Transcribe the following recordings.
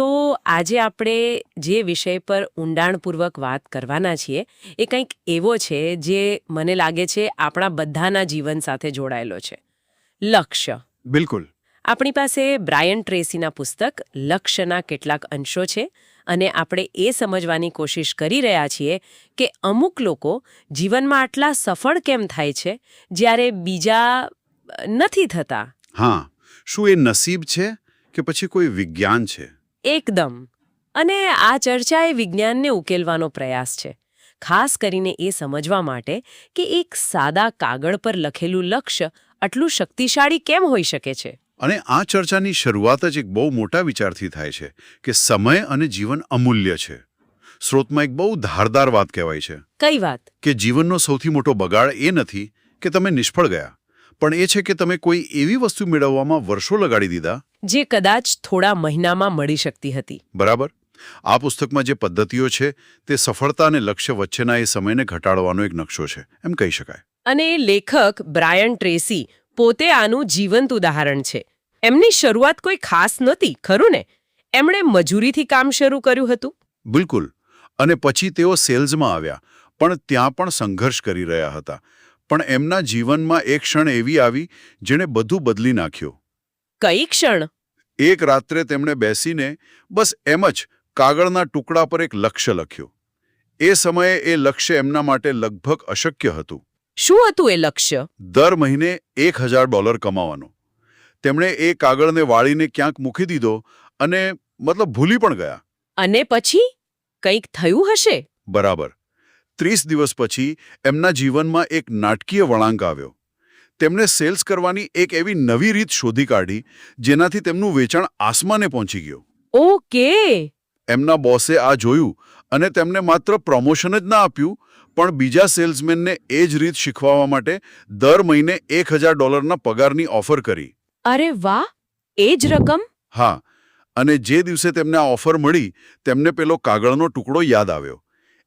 તો આજે આપણે જે વિષય પર ઊંડાણપૂર્વક વાત કરવાના છીએ એ કંઈક એવો છે જે મને લાગે છે આપણા બધાના જીવન સાથે જોડાયેલો છે. લક્ષ્ય. બિલકુલ. આપણી પાસે બ્રાયન ટ્રેસીના પુસ્તક લક્ષ્યના કેટલાક અંશો છે અને આપણે એ સમજવાની કોશિશ કરી રહ્યા છીએ કે અમુક લોકો જીવનમાં આટલા સફળ કેમ થાય છે જ્યારે બીજા નથી થતા. હા શું એ નસીબ છે કે પછી કોઈ વિજ્ઞાન છે? એકદમ. અને આ ચર્ચા એ વિજ્ઞાનને ઉકેલવાનો પ્રયાસ છે. ખાસ કરીને એ સમજવા માટે કે એક સાદા કાગળ પર લખેલું લક્ષ્ય આટલું શક્તિશાળી કેમ હોઈ શકે છે? અને આ ચર્ચાની શરૂઆત જ એક બહુ મોટા વિચારથી થાય છે કે સમય અને જીવન અમૂલ્ય છે. સ્રોતમાં એક બહુ ધારદાર વાત કહેવાય છે. કઈ વાત? કે જીવનનો સૌથી મોટો બગાડ એ નથી કે તમે નિષ્ફળ ગયા. પણ એ છે કે તમે કોઈ એવી વસ્તુ મેળવવામાં વર્ષો લગાડી દીધા? જે કદાચ થોડા મહિનામાં મળી શકતી હતી. બરાબર. આ પુસ્તકમાં જે પદ્ધતિઓ છે તે સફળતા અને લક્ષ્ય વચ્ચેના એ સમયને ઘટાડવાનો એક નકશો છે. એમ કહી શકાય. અને એ લેખક બ્રાયન ટ્રેસી પોતે આનું જીવંત ઉદાહરણ છે. એમની શરૂઆત કોઈ ખાસ નહોતી ખરું ને? એમણે મજૂરીથી કામ શરૂ કર્યું હતું. બિલકુલ. અને પછી તેઓ સેલ્સમાં આવ્યા પણ ત્યાં પણ સંઘર્ષ કરી રહ્યા હતા. પણ એમના જીવનમાં એક ક્ષણ એવી આવી જેણે બધું બદલી નાખ્યું. કઈ ક્ષણ? એક રાત્રે તેમણે બેસીને બસ એમ જ કાગળના ટુકડા પર એક લક્ષ્ય લખ્યું. એ સમયે એ લક્ષ્ય એમના માટે લગભગ અશક્ય હતું. શું હતું એ લક્ષ્ય? દર મહિને એક હજાર ડોલર કમાવાનો. તેમણે એ કાગળને વાળીને ક્યાંક મૂકી દીધો અને મતલબ ભૂલી પણ ગયા. અને પછી? કંઈક થયું હશે? બરાબર. ત્રીસ દિવસ પછી એમના જીવનમાં એક નાટકીય વળાંક આવ્યો. તેમણે સેલ્સ કરવાની એક એવી નવી રીત શોધી કાઢી જેનાથી તેમનું વેચાણ આસમાને પહોંચી ગયું. ઓકે. એમના બોસે આ જોયું અને તેમને માત્ર પ્રમોશન જ ના આપ્યું પણ બીજા સેલ્સમેનને એ જ રીત શીખવાવા માટે દર મહિને એક હજાર ડોલરના પગારની ઓફર કરી. અરે વાહ! એ જ રકમ? હા અને જે દિવસે તેમને આ ઓફર મળી તેમને પેલો કાગળનો ટુકડો યાદ આવ્યો.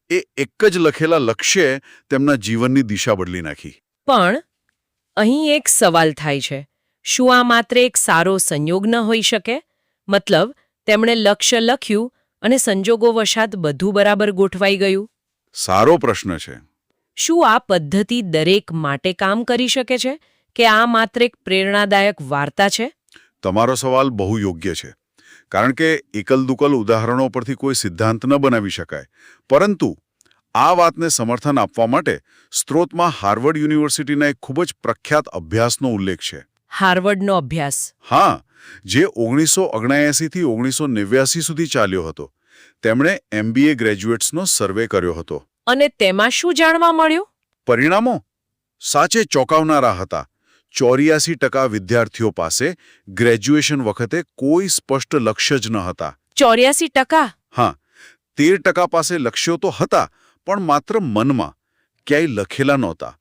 એ એક જ લખેલા લક્ષ્યે તેમના જીવનની દિશા બદલી નાખી. પણ અહીં એક સવાલ થાય છે. શું આ માત્ર એક સારો સંયોગ ન હોઈ શકે? મતલબ તેમણે લક્ષ્ય લખ્યું અને સંજોગો વશાત બધું બરાબર ગોઠવાઈ ગયું? સારો પ્રશ્ન છે. શું આ પદ્ધતિ દરેક માટે કામ કરી શકે છે? કે આ માત્ર એક પ્રેરણાદાયક વાર્તા છે? તમારો સવાલ બહુ યોગ્ય છે. કારણ કે એકલ-દુકલ ઉદાહરણો પરથી કોઈ સિદ્ધાંત ન બનાવી શકાય. પરંતુ આ વાતને સમર્થન આપવા માટે સ્ત્રોતમાં હાર્વર્ડ યુનિવર્સિટીના એક ખૂબ જ પ્રખ્યાત અભ્યાસનો ઉલ્લેખ છે. હાર્વર્ડનો અભ્યાસ. હા જે ઓગણીસો થી ઓગણીસો નેવ્યાસી સુધી ચાલ્યો હતો. તેમણે એમબીએ ગ્રેજ્યુએટ્સનો સર્વે કર્યો હતો. અને તેમાં શું જાણવા મળ્યું? પરિણામો? સાચે ચોંકાવનારા હતા. ચોર્યાસી ટકા વિદ્યાર્થીઓ પાસે ગ્રેજ્યુએશન વખતે કોઈ સ્પષ્ટ લક્ષ્ય જ ન હતા. ચોર્યાસી ટકા? હા તેર ટકા પાસે લક્ષ્યો તો હતા પણ માત્ર મનમાં ક્યાંય લખેલા નહોતા.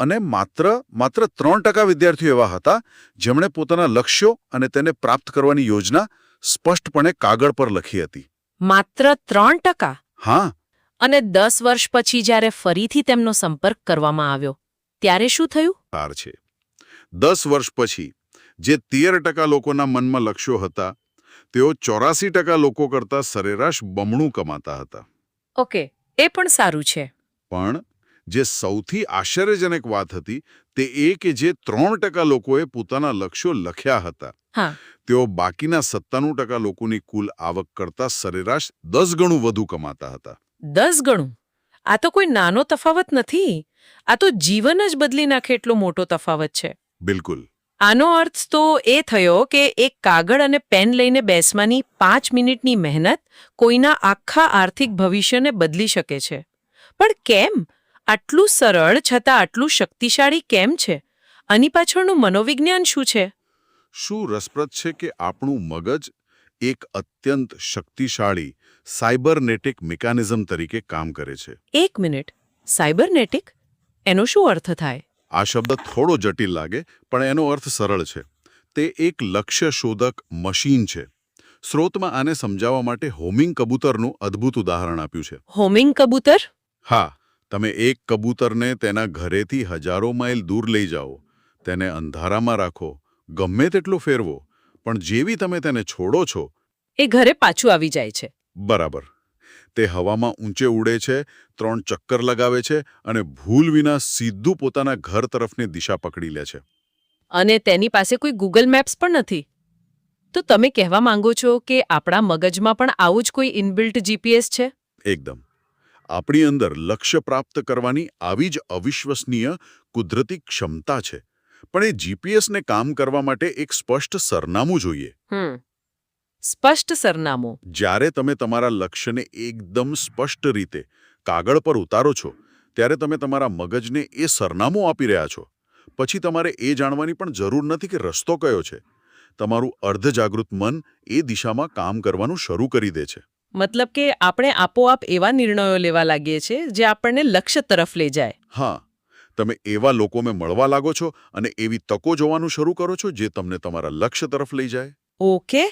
અને માત્ર માત્ર ત્રણ ટકા વિદ્યાર્થીઓ એવા હતા જેમણે પોતાના લક્ષ્યો અને તેને પ્રાપ્ત કરવાની યોજના સ્પષ્ટપણે કાગળ પર લખી હતી. માત્ર ત્રણ ટકા? હા. અને દસ વર્ષ પછી જ્યારે ફરીથી તેમનો સંપર્ક કરવામાં આવ્યો ત્યારે શું થયું? સાર છે. દસ વર્ષ પછી જે તેર ટકા લોકોના મનમાં લક્ષ્યો હતા તેઓ ચોરાસી ટકા લોકો કરતા સરેરાશ બમણું કમાતા હતા. ઓકે એ પણ સારું છે. પણ જે સૌથી આશ્ચર્યજનક વાત હતી તે એ કે જે ત્રણ ટકા લોકોએ પોતાના લક્ષ્યો લખ્યા હતા તેઓ બાકીના સત્તાણું ટકા લોકોની કુલ આવક કરતા સરેરાશ દસ ગણું વધુ કમાતા હતા. દસ ગણું? આ તો કોઈ નાનો તફાવત નથી. આ તો જીવન જ બદલી નાખે એટલો મોટો તફાવત છે. બિલકુલ. આનો અર્થ તો એ થયો કે એક કાગળ અને પેન લઈને બેસવાની પાંચ મિનિટની મહેનત કોઈના આખા આર્થિક ભવિષ્યને બદલી શકે છે. પણ કેમ? આટલું સરળ છતાં આટલું શક્તિશાળી કેમ છે? આની પાછળનું મનોવિજ્ઞાન શું છે? શું રસપ્રદ છે કે આપણું મગજ એક અત્યંત શક્તિશાળી સાયબરનેટિક મિકેનિઝમ તરીકે કામ કરે છે? એક મિનિટ. સાયબરનેટિક? એનો શું અર્થ થાય? આ શબ્દ થોડો જટિલ લાગે પણ એનો અર્થ સરળ છે. તે એક લક્ષ્ય શોધક મશીન છે. સ્રોતમાં આને સમજાવવા માટે હોમિંગ કબૂતરનું અદ્ભુત ઉદાહરણ આપ્યું છે. હોમિંગ કબૂતર? હા તમે એક કબૂતરને તેના ઘરેથી હજારો માઇલ દૂર લઈ જાઓ. તેને અંધારામાં રાખો. ગમે તેટલો ફેરવો પણ જેવી તમે તેને છોડો છો એ ઘરે પાછું આવી જાય છે. બરાબર. તે હવામાં ઊંચે ઉડે છે ત્રણ ચક્કર લગાવે છે અને ભૂલ વિના સીધું પોતાના ઘર તરફની દિશા પકડી લે છે. અને તેની પાસે કોઈ ગૂગલ મેપ્સ પણ નથી. તો તમે કહેવા માંગો છો કે આપણા મગજમાં પણ આવું જ કોઈ ઇનબિલ્ટ જીપીએસ છે? એકદમ. આપણી અંદર લક્ષ્ય પ્રાપ્ત કરવાની આવી જ અવિશ્વસનીય કુદરતી ક્ષમતા છે. પણ એ જીપીએસને કામ કરવા માટે એક સ્પષ્ટ સરનામું જોઈએ. હમ. સ્પષ્ટ સરનામું. જ્યારે તમે તમારા લક્ષ્યને એકદમ સ્પષ્ટ રીતે કાગળ પર ઉતારો છો ત્યારે તમે તમારા મગજને એ સરનામું આપી રહ્યા છો. પછી તમારે એ જાણવાની પણ જરૂર નથી કે રસ્તો કયો છે. તમારું અર્ધજાગૃત મન એ દિશામાં કામ કરવાનું શરૂ કરી દે છે. મતલબ કે આપણે આપોઆપ એવા નિર્ણયો લેવા લાગીએ છીએ જે આપણને લક્ષ્ય તરફ લઈ જાય. હા તમે એવા લોકોને મળવા લાગો છો અને એવી તકો જોવાનું શરૂ કરો છો જે તમને તમારા લક્ષ્ય તરફ લઈ જાય. ઓકે.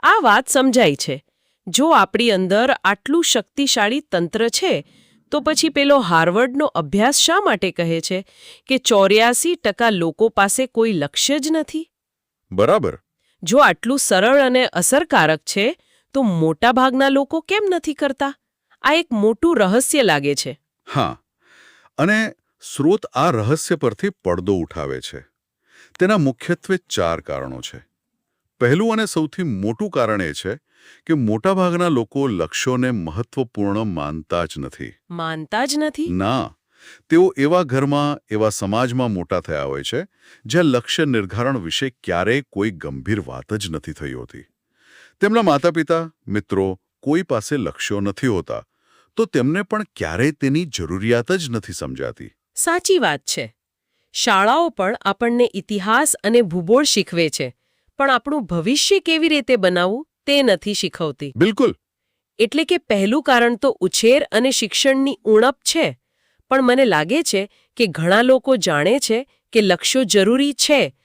આ વાત સમજાય છે. જો આપણી અંદર આટલું શક્તિશાળી તંત્ર છે તો પછી પેલો હાર્વર્ડનો અભ્યાસ શા માટે કહે છે કે ચોર્યાસી ટકા લોકો પાસે કોઈ લક્ષ્ય જ નથી? બરાબર. જો આટલું સરળ અને અસરકારક છે તો મોટાભાગના લોકો કેમ નથી કરતા? આ એક મોટું રહસ્ય લાગે છે. હા. અને સ્રોત આ રહસ્ય પરથી પડદો ઉઠાવે છે. તેના મુખ્યત્વે ચાર કારણો છે. પહેલું અને સૌથી મોટું કારણ એ છે કે મોટાભાગના લોકો લક્ષ્યોને મહત્વપૂર્ણ માનતા જ નથી. માનતા જ નથી? ના તેઓ એવા ઘરમાં એવા સમાજમાં મોટા થયા હોય છે જ્યાં લક્ષ્ય નિર્ધારણ વિશે ક્યારેય કોઈ ગંભીર વાત જ નથી થઈ હોતી. તેમના માતા પિતા મિત્રો કોઈ પાસે લક્ષ્યો નથી હોતા તો તેમને પણ ક્યારેય તેની જરૂરિયાત જ નથી સમજાતી. સાચી વાત છે. શાળાઓ પણ આપણને ઇતિહાસ અને ભૂગોળ શીખવે છે. પણ આપણું ભવિષ્ય કેવી રીતે બનાવવું તે નથી શીખવતી. બિલકુલ. એટલે કે પહેલું કારણ તો ઉછેર અને શિક્ષણની ઉણપ છે. પણ મને લાગે છે કે ઘણા લોકો જાણે છે કે લક્ષ્યો જરૂરી છે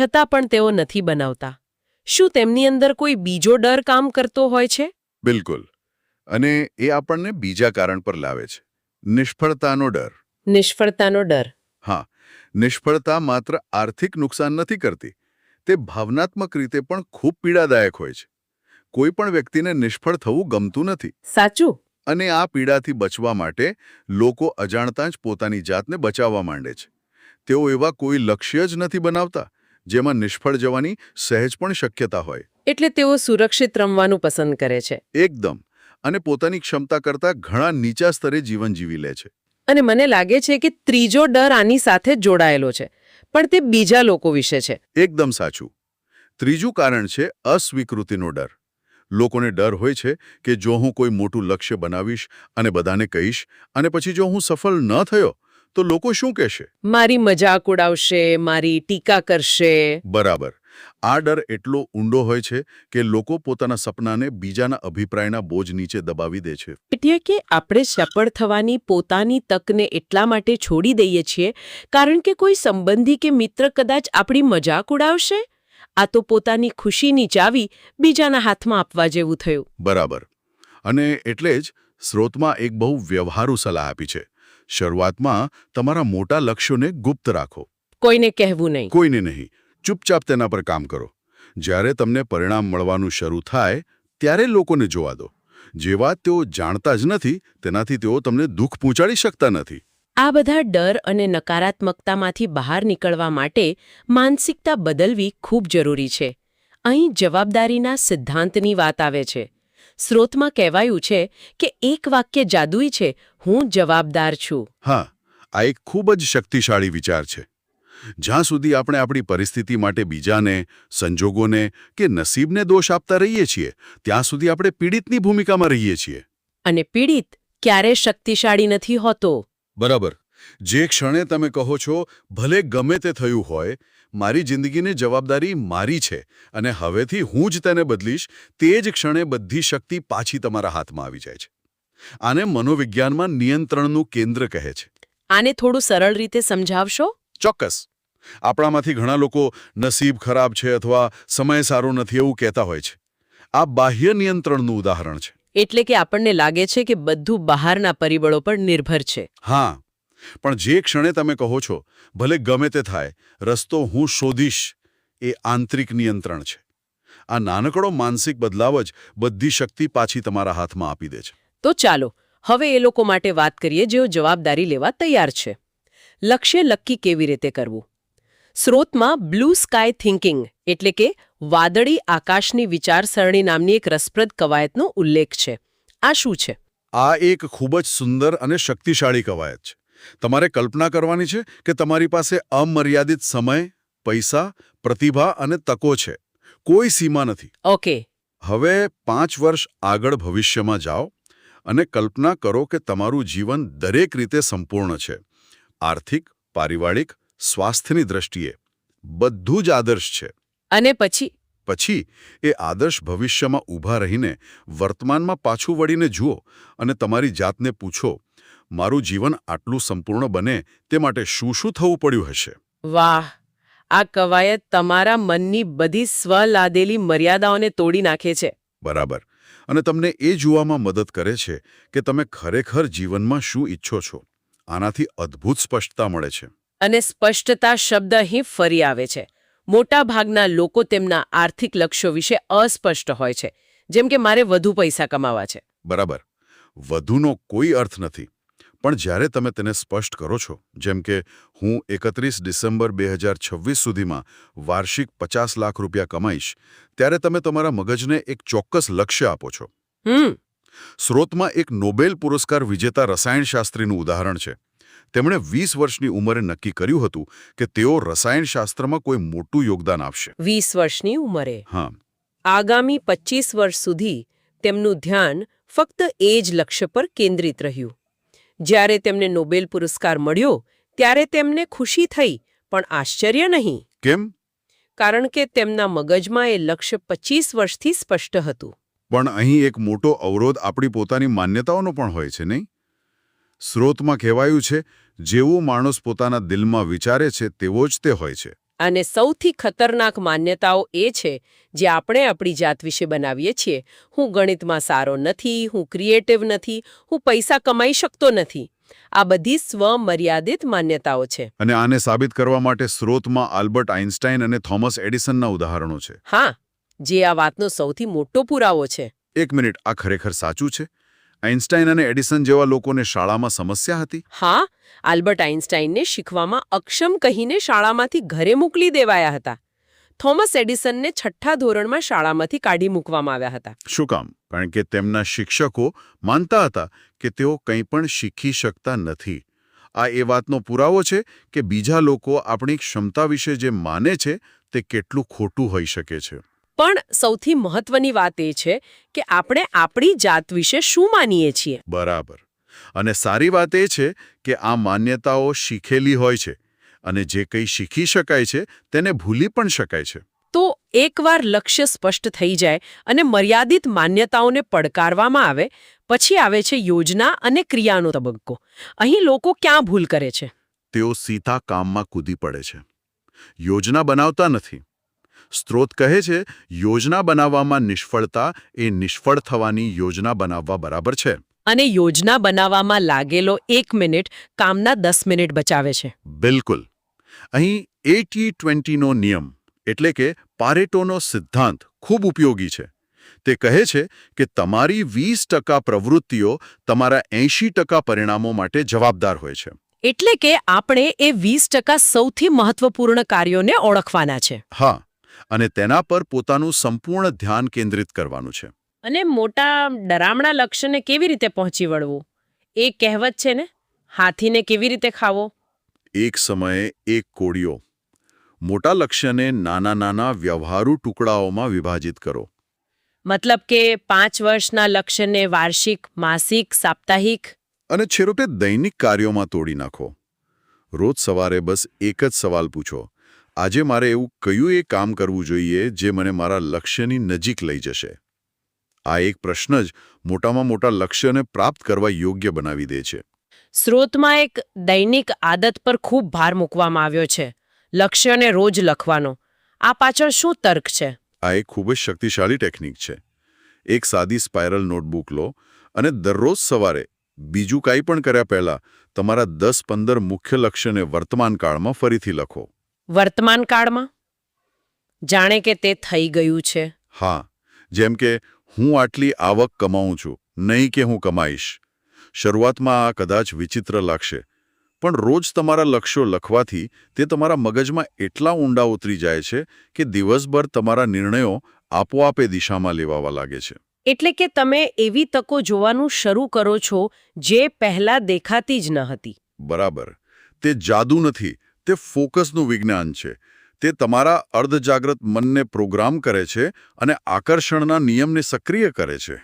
છતાં પણ તેઓ નથી બનાવતા. શું તેમની અંદર કોઈ બીજો ડર કામ કરતો હોય છે? બિલકુલ. અને એ આપણને બીજા કારણ પર લાવે છે. નિષ્ફળતાનો ડર. નિષ્ફળતાનો ડર. હા. નિષ્ફળતા માત્ર આર્થિક નુકસાન નથી કરતી. તે ભાવનાત્મક રીતે પણ ખૂબ પીડાદાયક હોય છે. કોઈ પણ વ્યક્તિને નિષ્ફળ થવું ગમતું નથી. સાચું. અને આ પીડાથી બચવા માટે લોકો અજાણતા જ પોતાની જાતને બચાવવા માંડે છે. તેઓ એવા કોઈ લક્ષ્ય જ નથી બનાવતા જેમાં નિષ્ફળ જવાની સહેજ પણ શક્યતા હોય. એટલે તેઓ સુરક્ષિત રમવાનું પસંદ કરે છે. એકદમ. અને પોતાની ક્ષમતા કરતાં ઘણા નીચા સ્તરે જીવન જીવી લે છે. અને મને લાગે છે કે ત્રીજો ડર આની સાથે જોડાયેલો છે. પણ તે બીજા લોકો વિશે છે. એકદમ સાચું. ત્રીજું કારણ છે અસ્વીકૃતિનો ડર. લોકોને ડર હોય છે કે જો હું કોઈ મોટું લક્ષ્ય બનાવીશ અને બધાને કહીશ અને પછી જો હું સફળ ન થયો તો લોકો શું કહેશે? મારી મજાક ઉડાવશે મારી ટીકા કરશે. બરાબર. આ ડર એટલો ઊંડો હોય છે કે લોકો પોતાના સપનાને બીજાના અભિપ્રાયના બોજ નીચે દબાવી દે છે. એટલે કે આપણે સફળ થવાની પોતાની તકને એટલા માટે છોડી દઈએ છીએ કારણ કે કોઈ સંબંધી કે મિત્ર કદાચ આપણી મજાક ઉડાવશે? આ તો પોતાની ખુશીની ચાવી બીજાના હાથમાં આપવા જેવું થયું. બરાબર. અને એટલે જ સ્રોતમાં એક બહુ વ્યવહારુ સલાહ આપી છે. શરૂઆતમાં તમારા મોટા લક્ષ્યોને ગુપ્ત રાખો. કોઈને કહેવું નહીં. કોઈને નહીં. ચૂપચાપ તેના પર કામ કરો. જ્યારે તમને પરિણામ મળવાનું શરૂ થાય ત્યારે લોકોને જોવા દો. જે વાત તેઓ જાણતા જ નથી તેનાથી તેઓ તમને દુઃખ પહોંચાડી શકતા નથી. આ બધા ડર અને નકારાત્મકતામાંથી બહાર નીકળવા માટે માનસિકતા બદલવી ખૂબ જરૂરી છે. અહીં જવાબદારીના સિદ્ધાંતની વાત આવે છે. સ્રોતમાં કહેવાયું છે કે એક વાક્ય જાદુઈ છે હું જવાબદાર છું. હા આ એક ખૂબ જ શક્તિશાળી વિચાર છે. જ્યાં સુધી આપણે આપણી પરિસ્થિતિ માટે બીજાને સંજોગોને કે નસીબને દોષ આપતા રહીએ છીએ ત્યાં સુધી આપણે પીડિતની ભૂમિકામાં રહીએ છીએ. અને પીડિત ક્યારે શક્તિશાળી નથી હોતો? બરાબર. જે ક્ષણે તમે કહો છો ભલે ગમે તે થયું હોય મારી જિંદગીની જવાબદારી મારી છે અને હવેથી હું જ તેને બદલીશ તે જ ક્ષણે બધી શક્તિ પાછી તમારા હાથમાં આવી જાય છે. આને મનોવિજ્ઞાનમાં નિયંત્રણનું કેન્દ્ર કહે છે. આને થોડું સરળ રીતે સમજાવશો? ચોક્કસ. આપણામાંથી ઘણા લોકો નસીબ ખરાબ છે અથવા સમય સારો નથી એવું કહેતા હોય છે. આ બાહ્ય નિયંત્રણનું ઉદાહરણ છે. એટલે કે આપણને લાગે છે કે બધું બહારના પરિબળો પર નિર્ભર છે. હા. પણ જે ક્ષણે તમે કહો છો ભલે ગમે તે થાય રસ્તો હું શોધીશ એ આંતરિક નિયંત્રણ છે. આ નાનકડો માનસિક બદલાવ જ બધી શક્તિ પાછી તમારા હાથમાં આપી દે છે. તો ચાલો હવે એ લોકો માટે વાત કરીએ જેઓ જવાબદારી લેવા તૈયાર છે. લક્ષ્ય લક્કી કેવી રીતે કરવું? સ્રોતમાં બ્લુ સ્કાય થિંકિંગ એટલે કે વાદળી આકાશની વિચારસરણી નામની એક રસપ્રદ કવાયતનો ઉલ્લેખ છે. આ શું છે? આ એક ખૂબ જ સુંદર અને શક્તિશાળી કવાયત છે. તમારે કલ્પના કરવાની છે કે તમારી પાસે અમર્યાદિત સમય પૈસા પ્રતિભા અને તકો છે. કોઈ સીમા નથી. ઓકે. હવે પાંચ વર્ષ આગળ ભવિષ્યમાં જાઓ અને કલ્પના કરો કે તમારું જીવન દરેક રીતે સંપૂર્ણ છે. આર્થિક પારિવારિક સ્વાસ્થ્યની દ્રષ્ટિએ બધું જ આદર્શ છે. અને પછી? પછી એ આદર્શ ભવિષ્યમાં ઊભા રહીને વર્તમાનમાં પાછું વળીને જુઓ અને તમારી જાતને પૂછો મારું જીવન આટલું સંપૂર્ણ બને તે માટે શું શું થવું પડ્યું હશે? વાહ! આ કવાયત તમારા મનની બધી સ્વલાદેલી મર્યાદાઓને તોડી નાખે છે. બરાબર. અને તમને એ જોવામાં મદદ કરે છે કે તમે ખરેખર જીવનમાં શું ઈચ્છો છો. આનાથી અદ્ભુત સ્પષ્ટતા મળે છે. અને સ્પષ્ટતા શબ્દ અહીં ફરી આવે છે. મોટા ભાગના લોકો તેમના આર્થિક લક્ષ્યો વિશે અસ્પષ્ટ હોય છે. જેમ કે મારે વધુ પૈસા કમાવા છે. બરાબર. વધુનો કોઈ અર્થ નથી. પણ જ્યારે તમે તેને સ્પષ્ટ કરો છો જેમ કે હું એકત્રીસ ડિસેમ્બર બે હજાર છવ્વીસ સુધીમાં વાર્ષિક પચાસ લાખ રૂપિયા કમાઈશ ત્યારે તમે તમારા મગજને એક ચોક્કસ લક્ષ્ય આપો છો. હમ. સ્રોતમાં એક નોબેલ પુરસ્કાર વિજેતા રસાયણશાસ્ત્રીનું ઉદાહરણ છે. તેમણે વીસ વર્ષની ઉંમરે નક્કી કર્યું હતું કે તેઓ રસાયણશાસ્ત્રમાં કોઈ મોટું યોગદાન આપશે. વીસ વર્ષની ઉંમરે. હા. આગામી પચીસ વર્ષ સુધી તેમનું ધ્યાન ફક્ત એ જ લક્ષ્ય પર કેન્દ્રિત રહ્યું. જ્યારે તેમને નોબેલ પુરસ્કાર મળ્યો ત્યારે તેમને ખુશી થઈ પણ આશ્ચર્ય નહીં. કેમ? કારણ કે તેમના મગજમાં એ લક્ષ્ય પચીસ વર્ષથી સ્પષ્ટ હતું. પણ અહીં એક મોટો અવરોધ આપણી પોતાની માન્યતાઓનો પણ હોય છે નહીં? સ્રોતમાં કહેવાયું છે જેવો માણસ પોતાના દિલમાં વિચારે છે તેવો જ તે હોય છે. અને સૌથી ખતરનાક માન્યતાઓ એ છે જે આપણે આપણી જાત વિશે બનાવીએ છીએ. હું ગણિતમાં સારો નથી હું ક્રિએટિવ નથી હું પૈસા કમાઈ શકતો નથી. આ બધી સ્વમર્યાદિત માન્યતાઓ છે. અને આને સાબિત કરવા માટે સ્રોતમાં આલ્બર્ટ આઇન્સ્ટાઇન અને થોમસ એડિસનના ઉદાહરણો છે. હા જે આ વાતનો સૌથી મોટો પુરાવો છે. એક મિનિટ આ ખરેખર સાચું છે? આઇન્સ્ટાઈન અને એડિસન જેવા લોકોને શાળામાં સમસ્યા હતી? હા આલ્બર્ટ આઇન્સ્ટાઈનને શીખવામાં અક્ષમ કહીને શાળામાંથી ઘરે મોકલી દેવાયા હતા. થોમસ એડિસનને છઠ્ઠા ધોરણમાં શાળામાંથી કાઢી મૂકવામાં આવ્યા હતા. શું કામ? કારણ કે તેમના શિક્ષકો માનતા હતા કે તેઓ કંઈ પણ શીખી શકતા નથી. આ એ વાતનો પુરાવો છે કે બીજા લોકો આપણી ક્ષમતા વિશે જે માને છે તે કેટલું ખોટું હોઈ શકે છે. પણ સૌથી મહત્વની વાત એ છે કે આપણે આપણી જાત વિશે શું માનીએ છીએ. બરાબર. અને સારી વાત એ છે કે આ માન્યતાઓ શીખેલી હોય છે અને જે કંઈ શીખી શકાય છે તેને ભૂલી પણ શકાય છે. તો એકવાર લક્ષ્ય સ્પષ્ટ થઈ જાય અને મર્યાદિત માન્યતાઓને પડકારવામાં આવે પછી આવે છે યોજના અને ક્રિયાનો તબક્કો. અહીં લોકો ક્યાં ભૂલ કરે છે? તેઓ સીધા કામમાં કૂદી પડે છે. યોજના બનાવતા નથી. સ્ત્રોત કહે છે યોજના બનાવવામાં નિષ્ફળતા એ નિષ્ફળ થવાની યોજના બનાવવા બરાબર છે. અને યોજના બનાવવામાં લાગેલો એક મિનિટ કામના દસ મિનિટ બચાવે છે. બિલકુલ. અહીં એટી ટ્વેન્ટીનો નિયમ એટલે કે પારેટોનો સિદ્ધાંત ખૂબ ઉપયોગી છે. તે કહે છે કે તમારી વીસ ટકા પ્રવૃત્તિઓ તમારા એંશી ટકા પરિણામો માટે જવાબદાર હોય છે. એટલે કે આપણે એ વીસ ટકા સૌથી મહત્વપૂર્ણ કાર્યોને ઓળખવાના છે. હા અને તેના પર પોતાનું સંપૂર્ણ ધ્યાન કેન્દ્રિત કરવાનું છે. અને મોટા ડરામણા લક્ષ્યને કેવી રીતે પહોંચી વળવું? એ કહેવત છે ને હાથીને કેવી રીતે ખાવો? એક સમયે એક કોળીઓ મોટા લક્ષ્યને નાના નાના વ્યવહારુ ટુકડાઓમાં વિભાજિત કરો. મતલબ કે પાંચ વર્ષના લક્ષ્યને વાર્ષિક માસિક સાપ્તાહિક? અને છેવટે દૈનિક કાર્યોમાં તોડી નાખો. રોજ સવારે બસ એક જ સવાલ પૂછો. આજે મારે એવું કયું એ કામ કરવું જોઈએ જે મને મારા લક્ષ્યની નજીક લઈ જશે? આ એક પ્રશ્ન જ મોટામાં મોટા લક્ષ્યને પ્રાપ્ત કરવા યોગ્ય બનાવી દે છે. સ્રોતમાં એક દૈનિક આદત પર ખૂબ ભાર મૂકવામાં આવ્યો છે. લક્ષ્યને રોજ લખવાનો. આ પાછળ શું તર્ક છે? આ એક ખૂબ જ શક્તિશાળી ટેકનિક છે. એક સાદી સ્પાયરલ નોટબુક લો અને દરરોજ સવારે બીજું કાંઈ પણ કર્યા પહેલાં તમારા દસ પંદર મુખ્ય લક્ષ્યને વર્તમાન કાળમાં ફરીથી લખો. વર્તમાન કાળમાં? જાણે કે તે થઈ ગયું છે. હા જેમ કે હું આટલી આવક કમાઉં છું નહીં કે હું કમાઈશ. શરૂઆતમાં આ કદાચ વિચિત્ર લાગશે પણ રોજ તમારા લક્ષ્યો લખવાથી તે તમારા મગજમાં એટલા ઊંડા ઉતરી જાય છે કે દિવસભર તમારા નિર્ણયો આપોઆપે દિશામાં લેવાવા લાગે છે. એટલે કે તમે એવી તકો જોવાનું શરૂ કરો છો જે પહેલા દેખાતી જ ન હતી. બરાબર. તે જાદુ નથી તે ફોકસનું વિજ્ઞાન છે. તે તમારા અર્ધજાગ્રત મનને પ્રોગ્રામ કરે છે અને આકર્ષણના નિયમને સક્રિય કરે છે.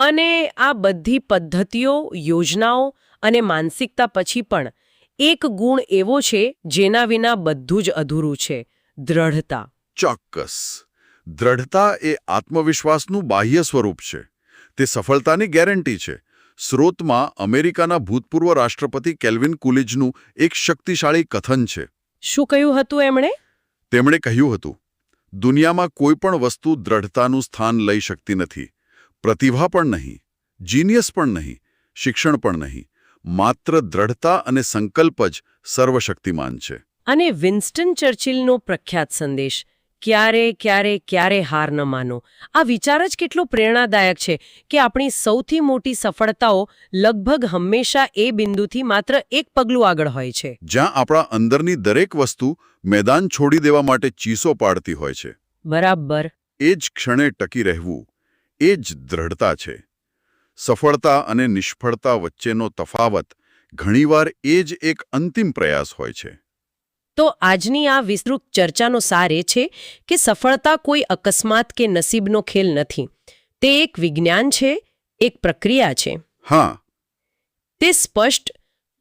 અને આ બધી પદ્ધતિઓ યોજનાઓ અને માનસિકતા પછી પણ એક ગુણ એવો છે જેના વિના બધું જ અધૂરું છે દ્રઢતા. ચોક્કસ. દ્રઢતા એ આત્મવિશ્વાસનું બાહ્ય સ્વરૂપ છે. તે સફળતાની ગેરંટી છે. સ્રોતમાં અમેરિકાના ભૂતપૂર્વ રાષ્ટ્રપતિ કેલ્વિન કુલિજનું એક શક્તિશાળી કથન છે. શું કહ્યું હતું એમણે? તેમણે કહ્યું હતું દુનિયામાં કોઈ પણ વસ્તુ દ્રઢતાનું સ્થાન લઈ શકતી નથી. પ્રતિભા પણ નહીં જીનિયસ પણ નહીં શિક્ષણ પણ નહીં. માત્ર દ્રઢતા અને સંકલ્પ જ સર્વશક્તિમાન છે. અને વિન્સ્ટન ચર્ચિલનો પ્રખ્યાત સંદેશ. ક્યારે ક્યારે ક્યારે હાર ન માનો. આ વિચાર જ કેટલો પ્રેરણાદાયક છે કે આપણી સૌથી મોટી સફળતાઓ લગભગ હંમેશા એ બિંદુથી માત્ર એક પગલું આગળ હોય છે. જ્યાં આપણા અંદરની દરેક વસ્તુ મેદાન છોડી દેવા માટે ચીસો પાડતી હોય છે. બરાબર. એ જ ક્ષણે ટકી રહેવું એ જ દ્રઢતા છે. સફળતા અને નિષ્ફળતા વચ્ચેનો તફાવત ઘણીવાર એ જ એક અંતિમ પ્રયાસ હોય છે. તો આજની આ વિસ્તૃત ચર્ચાનો સાર એ છે કે સફળતા કોઈ અકસ્માત કે નસીબનો ખેલ નથી. તે એક વિજ્ઞાન છે એક પ્રક્રિયા છે. હા. તે સ્પષ્ટ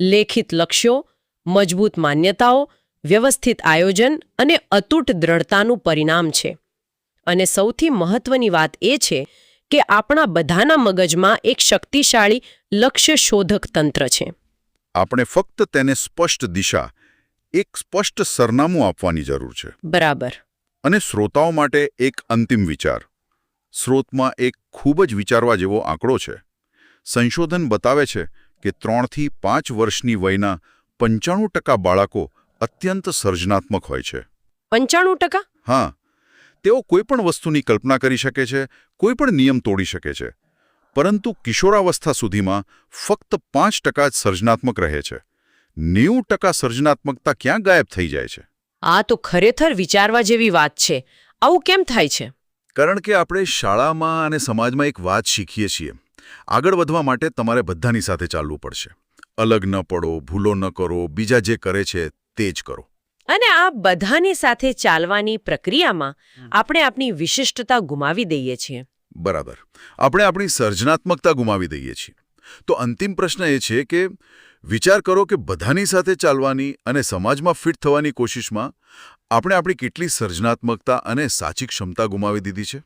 લેખિત લક્ષ્યો મજબૂત માન્યતાઓ વ્યવસ્થિત આયોજન અને અતૂટ દ્રઢતાનું પરિણામ છે. અને સૌથી મહત્વની વાત એ છે કે આપણા બધાના મગજમાં એક શક્તિશાળી લક્ષ્ય શોધક તંત્ર છે. આપણે ફક્ત તેને સ્પષ્ટ દિશા એક સ્પષ્ટ સરનામું આપવાની જરૂર છે. બરાબર. અને શ્રોતાઓ માટે એક અંતિમ વિચાર. સ્રોતમાં એક ખૂબ જ વિચારવા જેવો આંકડો છે. સંશોધન બતાવે છે કે ત્રણથી પાંચ વર્ષની વયના પંચાણું ટકા બાળકો અત્યંત સર્જનાત્મક હોય છે. પંચાણું ટકા? હા. તેઓ કોઈ પણ વસ્તુની કલ્પના કરી શકે છે કોઈ પણ નિયમ તોડી શકે છે. પરંતુ કિશોરાવસ્થા સુધીમાં ફક્ત પાંચ ટકા જ સર્જનાત્મક રહે છે. નેવું ટકા સર્જનાત્મકતા ક્યાં ગાયબ થઈ જાય છે? આ તો ખરેખર વિચારવા જેવી વાત છે. આવું કેમ થાય છે? કારણ કે આપણે શાળામાં અને સમાજમાં એક વાત શીખીએ છીએ. આગળ વધવા માટે તમારે બધાની સાથે ચાલવું પડશે. અલગ ન પડો ભૂલો ન કરો બીજા જે કરે છે તે જ કરો. અને આ બધાની સાથે ચાલવાની પ્રક્રિયામાં આપણે આપણી વિશિષ્ટતા ગુમાવી દઈએ છીએ. બરાબર. આપણે આપણી સર્જનાત્મકતા ગુમાવી દઈએ છીએ. તો અંતિમ પ્રશ્ન એ છે કે વિચાર કરો કે બધાની સાથે ચાલવાની અને સમાજમાં ફિટ થવાની કોશિશમાં આપણે આપણી કેટલી સર્જનાત્મકતા અને સાચી ક્ષમતા ગુમાવી દીધી છે?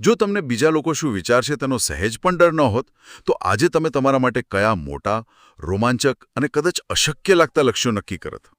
જો તમને બીજા લોકો શું વિચારશે તેનો સહેજ પણ ડર ન હોત તો આજે તમે તમારા માટે કયા મોટા રોમાંચક અને કદાચ અશક્ય લાગતા લક્ષ્યો નક્કી કરત.